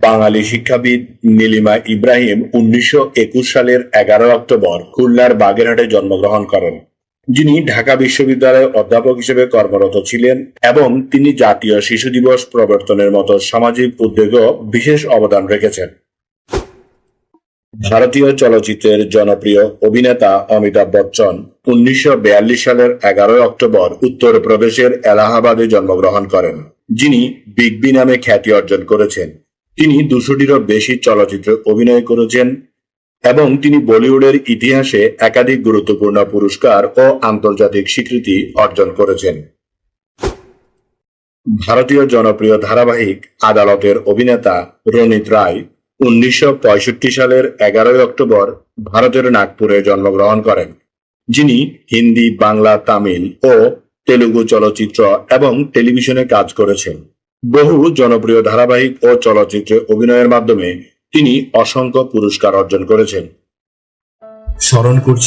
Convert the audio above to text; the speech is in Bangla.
বাঙালি শিক্ষাবিদ নীলিমা ইব্রাহিম উনিশশো একুশ সালের এগারো অক্টোবর খুলনার বাগেরহাটে জন্মগ্রহণ করেন। যিনি ঢাকা বিশ্ববিদ্যালয়ের অধ্যাপক হিসেবে কর্মরত ছিলেন এবং তিনি জাতীয় শিশু দিবস প্রবর্তনের মতো সামাজিক উদ্যোগেও বিশেষ অবদান রেখেছেন। ভারতীয় চলচ্চিত্রের জনপ্রিয় অভিনেতা অমিতাভ বচ্চন উনিশশো সালের এগারোই অক্টোবর উত্তরপ্রদেশের এলাহাবাদে জন্মগ্রহণ করেন, যিনি বিগ বি নামে খ্যাতি অর্জন করেছেন। তিনি দুশোটিরও বেশি চলচ্চিত্রে অভিনয় করেছেন এবং তিনি বলিউডের ইতিহাসে একাধিক গুরুত্বপূর্ণ পুরস্কার ও আন্তর্জাতিক স্বীকৃতি অর্জন করেছেন। ভারতীয় জনপ্রিয় ধারাবাহিক আদালতের অভিনেতা রণিত রায় উনিশশো পঁয়ষট্টি সালের এগারোই অক্টোবর ভারতের নাগপুরে জন্মগ্রহণ করেন, যিনি হিন্দি, বাংলা, তামিল ও তেলুগু চলচ্চিত্র এবং টেলিভিশনে কাজ করেছেন। বহু জনপ্রিয় ধারাবাহিক ও চলচ্চিত্রে অভিনয়ের মাধ্যমে তিনি অসংখ্য পুরস্কার অর্জন করেছেন। স্মরণ করছি